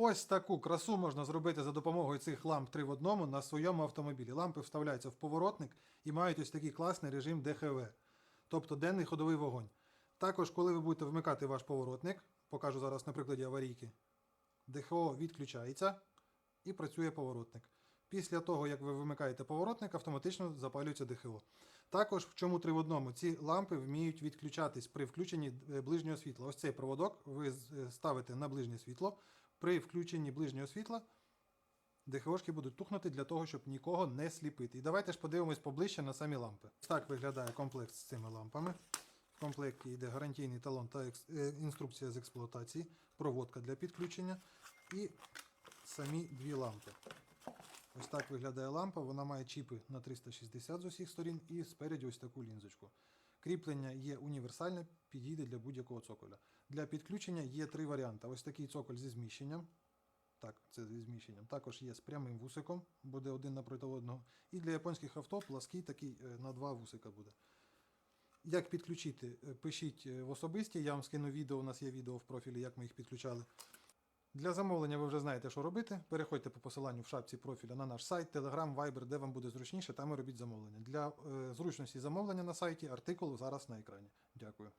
Ось таку красу можна зробити за допомогою цих ламп 3 в одному на своєму автомобілі. Лампи вставляються в поворотник і мають ось такий класний режим ДХВ, тобто денний ходовий вогонь. Також, коли ви будете вмикати ваш поворотник, покажу зараз на прикладі аварійки, ДХО відключається і працює поворотник. Після того, як ви вимикаєте поворотник, автоматично запалюється ДХО. Також в чому три в одному, ці лампи вміють відключатись при включенні е, ближнього світла. Ось цей проводок ви е, ставите на ближнє світло. При включенні ближнього світла ДХОшки будуть тухнути для того, щоб нікого не сліпити. І давайте ж подивимось поближче на самі лампи. Так виглядає комплект з цими лампами. В комплекті йде гарантійний талон та е, інструкція з експлуатації, проводка для підключення і самі дві лампи. Ось так виглядає лампа. Вона має чіпи на 360 з усіх сторін і спереді ось таку лінзочку. Кріплення є універсальне, підійде для будь-якого цоколя. Для підключення є три варіанти. Ось такий цоколь зі зміщенням. Так, це зі зміщенням. Також є з прямим вусиком, буде один напроти одного. І для японських авто плаский такий е, на два вусика буде. Як підключити, Е, пишіть е, в особисті, я вам скину відео, у нас є відео в профілі, як ми їх підключали. Для замовлення ви вже знаєте, що робити. Переходьте по посиланню в шапці профіля на наш сайт, Telegram, Viber, де вам буде зручніше, там і робіть замовлення. Для е, зручності замовлення на сайті артикул зараз на екрані. Дякую.